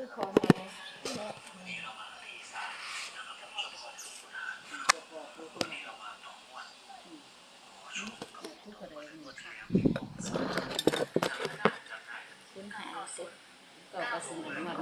ยืดคอมาเลยทุกคนเลยหมดคุณหาสิก็กระสุนหมด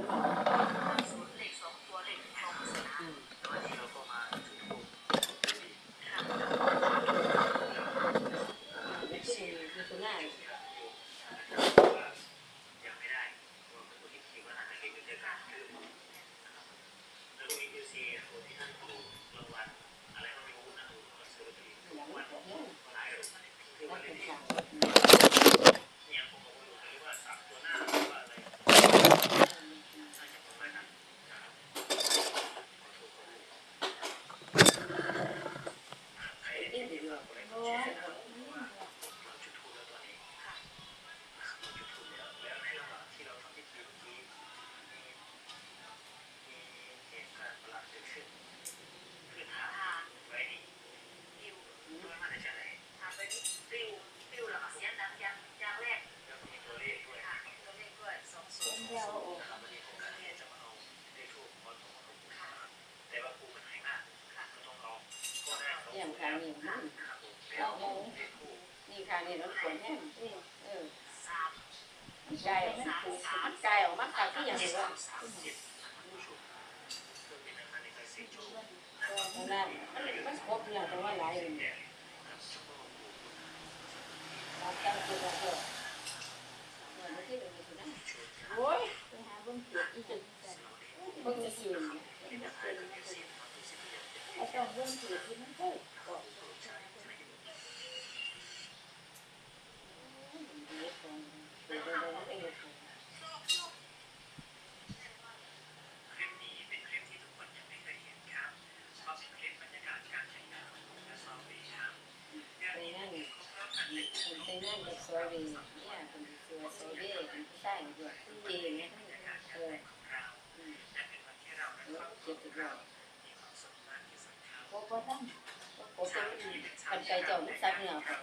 อย่างครั้งนี้นี่ครั้งนี้รถขนแห้งเออไก่มันไก่ออกมาขายที่อย่างนี้ว่านั่นมันครบเนี่ยแต่ว่าหลายเลยราตั้งตัวเราก็เหมือนที่เราอยู่นั่นโอ้ยไปหาเบิ่งเกียรอีกจังซั่นเพิ่งจะยืนเอาต้องเบิ่งเกียรที่มันเด้อบอกไปนั่งไปนั่ง กับซอยดีเนี่ยเป็นตัวซอยดีเป็นผู้ชายด้วยเองนะเออเจ็บตัวบ่บ่ตั้งโอ้เป็นกันไกเจ้ามันซักเหนือค่ะ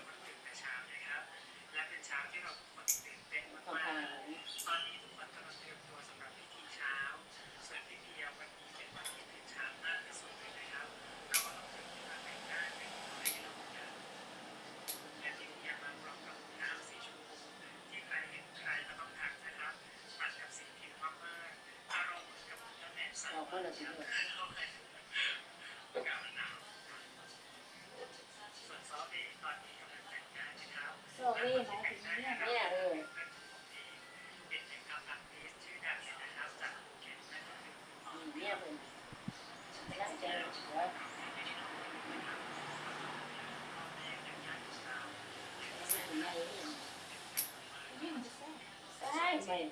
ใช่ไ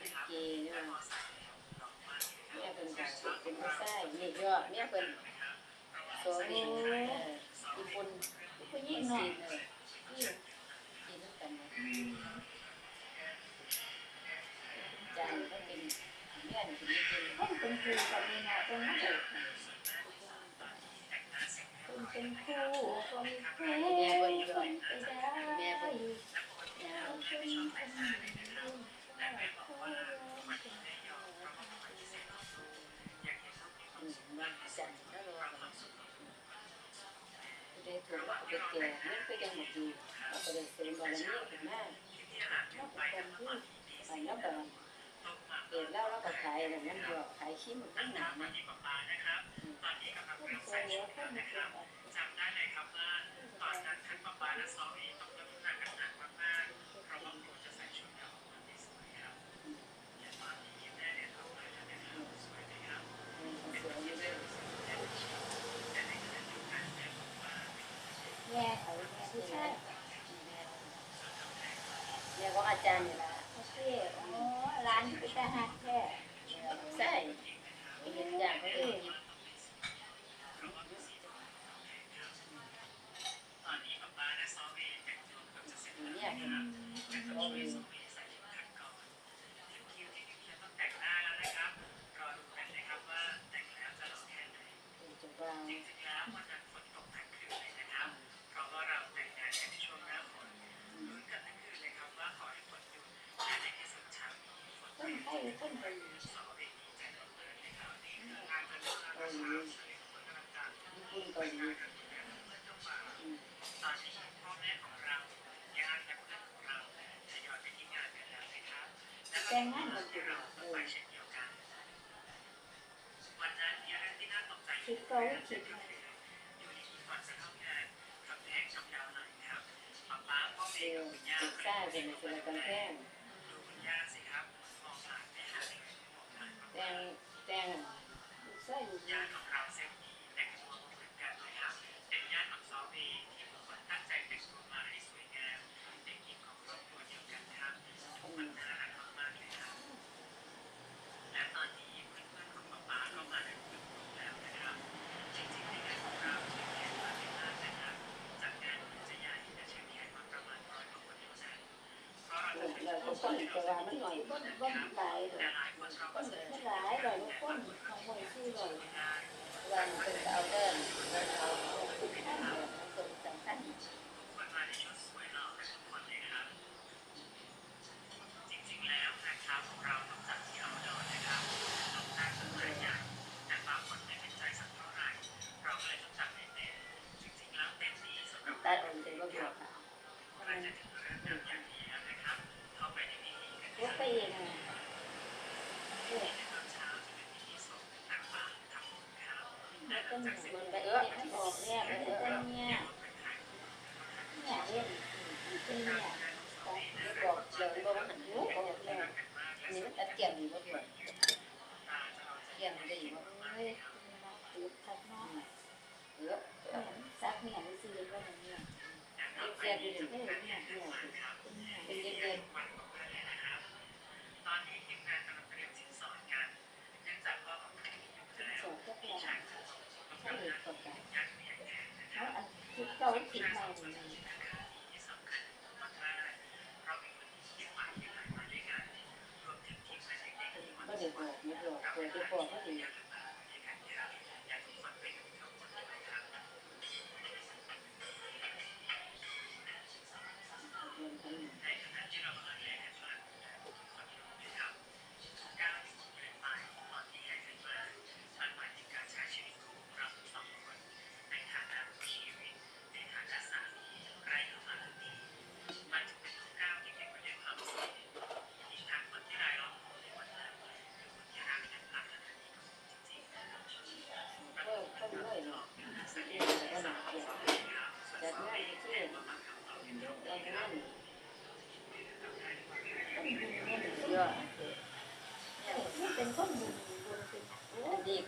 ม่เกย์นี่ยเนี่ยเป็นเป็นผู้ชายนี่ก็เนี่ยเป็นโซนี่ญี่ปุ่นผู้หญิงเนาะนเลยจีนจีนกันนะจานก็เป็นเนี่ยเป็นญี่ปุ่นเพิ่นเป็นครูกับมีนาะเพิ่นเด็ก เพิ่นเป็นครูก็มีเพลงไปได้แม่เพิ่นได้ถูกเด็กแก่นั่นก็ยังหมดอยู่เราก็ได้เสริมบารมีขึ้นมาเราก็เป็นที่ไปแล้วก็เกิดแล้วเราก็ขายอะไรนั่นเดียวขาย ชิ้นมันตั้งหนานะสวยเพิ่นเป็นแบบแม่เขาแม่ผู้ชายเนี่ยของอาจารย์นี่และโอเคอ๋อร้านเป็นทหารแท้ใช่เห็นอย่างเขาเลยเนี่ยเป็นจุดวางเเป็นคนเกาหลี เกาหลีญี่ปุ่นเกาหลีอืม แต่งงานกันอยู่ เออ คิด เกาหลีคิดมาเออเด็กซ่าเป็นคนกำแพงแต่งแต่งใส่ชายลูกนี่อืม เราก็ ต้องแต่ว่ามันหน่อยคนคนหลายเลยคนหลายเลยว่าคนของคนชื่อเลยวันเป็นเอาเดินเราเอาเป็นข้างเดียวมันเป็นสำคัญ ตัดออกเป็นรูปแบบค่ะ ว่าไปเองอะเนี่ย มันก็เหมือนมันไปเอเอออมันออกเนี่ยมันจะเนี่ยเนี่ยเล่นเป็นเนี่ยไม่บอกเดี๋ยวบอกว่าหันหูบอกแล้วอันนี้มันตัดเกี่ยมอยู่บ่ด้วยเกี่ยมได้อยู่บ่เฮ้ยตืบทับน้องเออเนี่ยซักเนี่ยซื้อแล้วเนี่ยเกี่ยมอยู่เอนี่เนี่ยเนี่ยเป็นเนี่ย เป็นเย็น สองก็แก่ ๆใช่เลยตกใจ เขาอันที่ เราคิดมาเนี่ยบ่ได้บอกไม่บอกตัวที่บอกก็ดี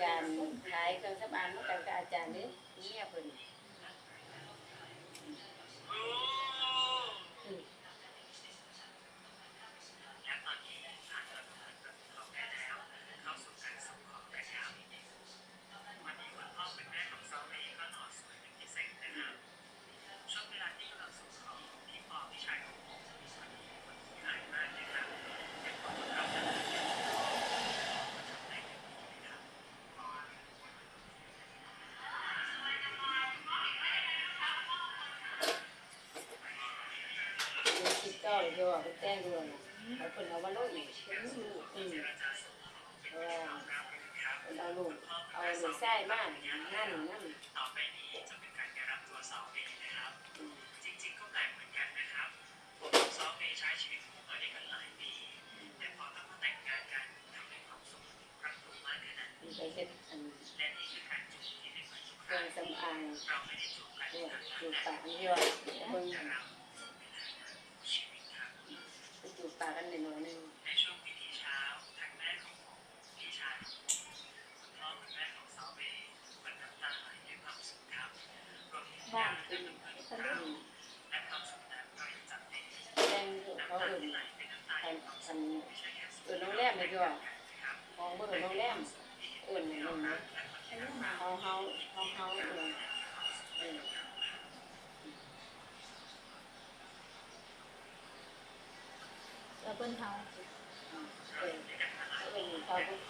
การขายเครื่องสำอางมากันกับอาจารย์นี้เงียบเลยมีคิดเก้าเล ยที่ว่าเพิ่นแต่งด้วยนะแล้วเพิ่นเอามาโลอีกอืมอืมเออเพิ่นเอาลูกเอาลูกชายมานั่นนั่นต่อไปนี้จะเป็นการรับตัวสาวเองนะครับอืมจริงๆก็แปลกเหมือนกันนะครับสาวเองใช้ชีวิตคู่มาด้วยกันหลายปีแต่พอต้องมาแต่งงานกันทำให้ความสุขรักตัวมากขนาดมีไปเฮ็ดอันและนี่คือการจุกเครื่องสำอางเราไม่ได้จูบกันเนี่ยแต่อยู่ปากเยวเบิ่ง เราชีวิตครับ ไปอยู่ปากกันหน่อยๆนึง ในช่วงพิธีเช้าทั้งแม่ของผมพี่ชายของผมคุณพ่อคุณแม่ของสาวเองมันน้ำตาไหลด้วยความสุขครับรวมถึง บ้า ญาน ติ เป็น และ คน เพื่อน รุ่น และความสุขนั้นก็ยังจำได้ดี แดงเขาเอื่นอันอันเอื่นโรงแรมเดีกว่าของเบอร์โรงแรมเอื่นหนึ่งนะเฮาเฮาเฮาเฮาเอื่นเออแล้วเพิ่นเฮาเออเขาเอื่นเขาวกเขาเขา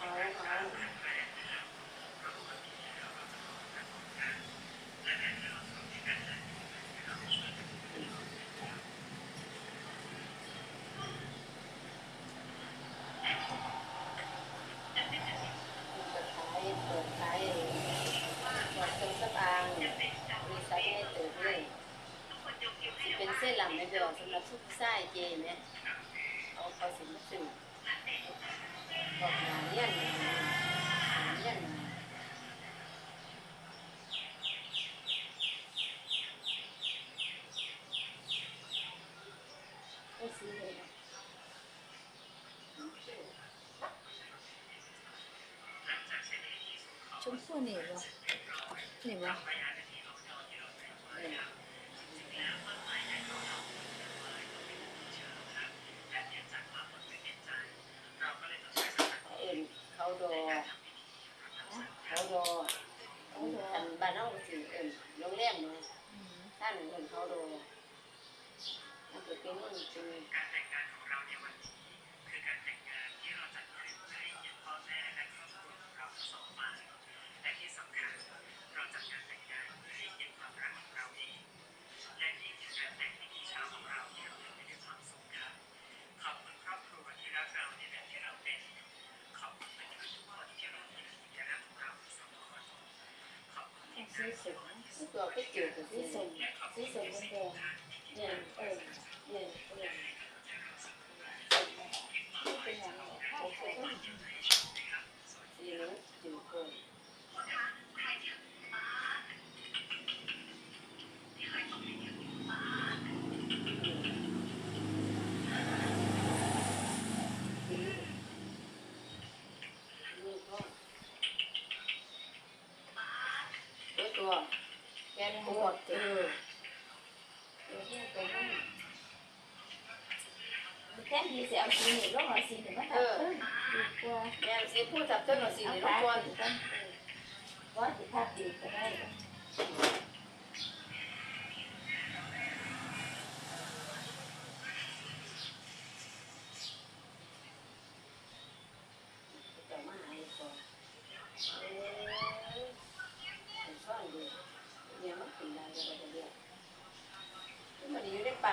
送你个哪你个。不丢的，最少最少五个，对。 นปเอเจ้นแค่ดีเสียเอาสีนี่ก็หอสีนี่มาตัดเออดีกว่าแม่สีพูดจับเจ้าหน่อยสีนี่รบกวนว่าสิทับดีก็ได้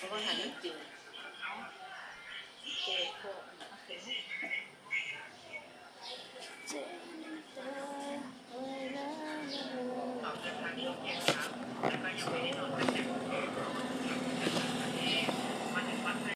我刚下能丢，解脱。